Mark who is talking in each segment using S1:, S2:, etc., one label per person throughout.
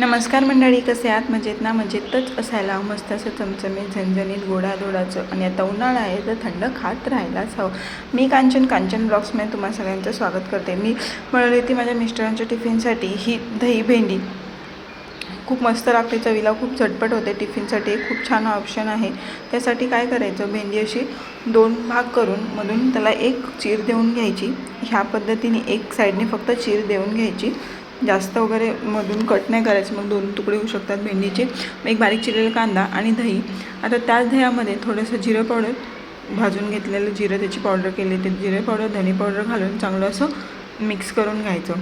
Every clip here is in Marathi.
S1: नमस्कार मंडळी कसे आहात? मजेत ना? मजेतच असायला मस्त असं चमचमीत झणझणीत गोडा धोडाचं आणि आता उन्हाळा आहे तर थंड खात राहायलाच हवं. मी कांचन कांचन ब्लॉग्समध्ये तुम्हा सगळ्यांचं स्वागत करते. मी मिळवली ती माझ्या मिस्टरांच्या टिफिनसाठी ही दही भेंडी. खूप मस्त लागते चवीला खूप झटपट होते. टिफिनसाठी एक खूप छान ऑप्शन आहे. त्यासाठी काय करायचं? भेंडी अशी दोन भाग करून मधून त्याला एक चीर देऊन घ्यायची. ह्या पद्धतीने एक साईडने फक्त चीर देऊन घ्यायची. जास्त वगैरे मधून कट नाही करायचं मग दोन तुकडे होऊ शकतात भेंडीचे. मग एक बारीक चिरलेला कांदा आणि दही. आता त्याच दह्यामध्ये थोडंसं जिरं पावडर भाजून घेतलेलं जिरं त्याची पावडर केली ते जिरे पावडर धने पावडर घालून चांगलं असं मिक्स करून घ्यायचं.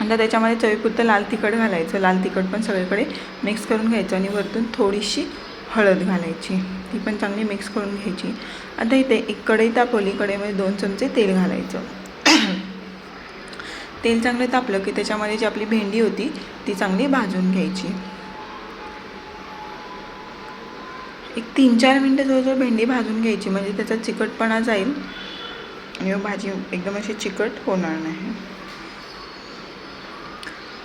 S1: आता त्याच्यामध्ये चवीपुरतं लाल तिखट घालायचं. लाल तिखट पण सगळीकडे मिक्स करून घ्यायचं आणि वरतून थोडीशी हळद घालायची. ती पण चांगली मिक्स करून घ्यायची. आता इथे एक कढई तापवली. कढईमध्ये दोन चमचे तेल घालायचं. तेल चांगलं तापलं की त्याच्यामध्ये जी आपली भेंडी होती ती चांगली भाजून घ्यायची. एक तीन चार मिनटं जवळजवळ भेंडी भाजून घ्यायची म्हणजे त्याचा चिकटपणा जाईल. आणि भाजी एकदम अशी चिकट होणार नाही.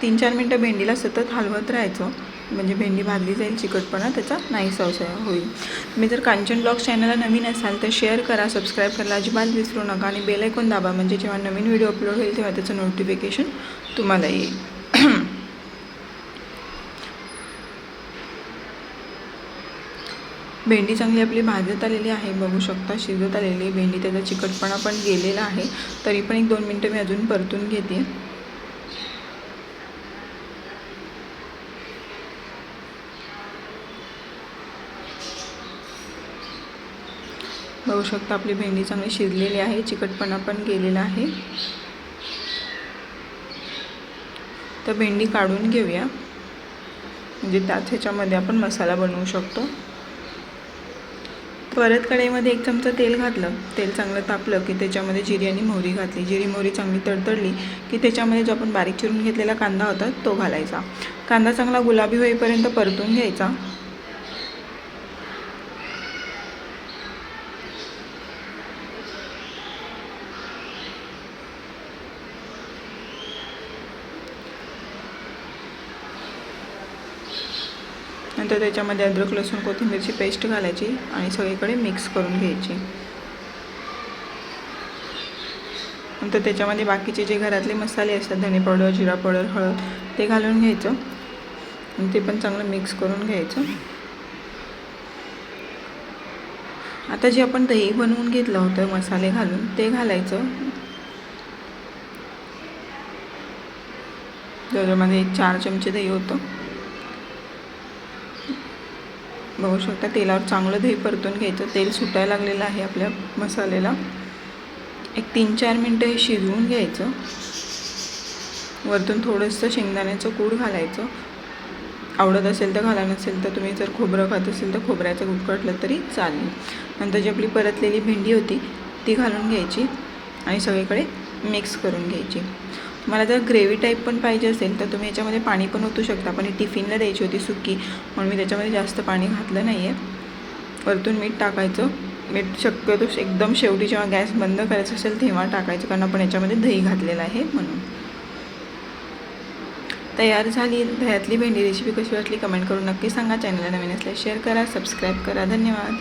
S1: तीन चार मिनटं भेंडीला सतत हलवत राहायचं. म्हणजे भेंडी भाजली जाईल चिकटपणा त्याचा नाही संशय होईल. तुम्ही जर कांचन ब्लॉग चॅनलला नवीन असाल तर शेअर करा सबस्क्राईब करायला अजिबात विसरू नका आणि बेल ऐकून दाबा. म्हणजे जेव्हा नवीन व्हिडिओ अपलोड होईल तेव्हा त्याचं नोटिफिकेशन तुम्हाला येईल. भेंडी चांगली आपली भाजत आलेली आहे बघू शकता शिजत आलेली भेंडी त्याचा चिकटपणा पण गेलेला आहे. तरी पण एक दोन मिनटं मी अजून परतून घेते. बघू शकता आपली भेंडी चांगली शिजलेली आहे चिकटपणा पण गेलेला आहे. तर भेंडी काढून घेऊया. म्हणजे त्याच ह्याच्यामध्ये आपण मसाला बनवू शकतो. परत कढईमध्ये एक चमचा तेल घातलं. तेल चांगलं तापलं की त्याच्यामध्ये जिरी आणि मोहरी घातली. जिरी मोहरी चांगली तडतडली की त्याच्यामध्ये जो आपण बारीक चिरून घेतलेला कांदा होता तो घालायचा. कांदा चांगला गुलाबी होईपर्यंत परतून घ्यायचा. तर त्याच्यामध्ये अद्रक लसूण कोथिंबीरची पेस्ट घालायची आणि सगळीकडे मिक्स करून घ्यायची. नंतर त्याच्यामध्ये बाकीचे जे घरातले मसाले असतात धने पावडर जिरा पावडर हळद ते घालून घ्यायचं. आणि ते पण चांगलं मिक्स करून घ्यायचं. आता जे आपण दही बनवून घेतलं होतं मसाले घालून ते घालायचं. जवळमध्ये चार चमचे दही होतं. बघू शकता तेलावर चांगलं दही परतून घ्यायचं. तेल सुटायला लागलेलं आहे आपल्या मसाल्याला. एक तीन चार मिनटं हे शिजवून घ्यायचं. वरतून थोडंसं शेंगदाण्याचं कूड घालायचं. आवडत असेल तर घाला नसेल तर तुम्ही जर खोबरं खात असेल तर खोबऱ्याचं कूट तरी चालेल. नंतर जी आपली परतलेली भेंडी होती ती घालून घ्यायची आणि सगळीकडे मिक्स करून घ्यायची. मला जर ग्रेव्ही टाईप पण पाहिजे असेल तर तुम्ही याच्यामध्ये पाणी पण ओतू शकता. पण ही टिफिनला द्यायची होती सुकी म्हणून मी त्याच्यामध्ये जास्त पाणी घातलं नाही आहे वरतून मीठ टाकायचं. मीठ शक्यतो एकदम शेवटी जेव्हा गॅस बंद करायचं असेल तेव्हा टाकायचं कारण आपण याच्यामध्ये दही घातलेलं आहे म्हणून. तयार झाली दह्यातली भेंडी रेसिपी कशी वाटली? कमेंट करून नक्की सांगा. चॅनलला नवीन असल्यास शेअर करा सबस्क्राईब करा. धन्यवाद.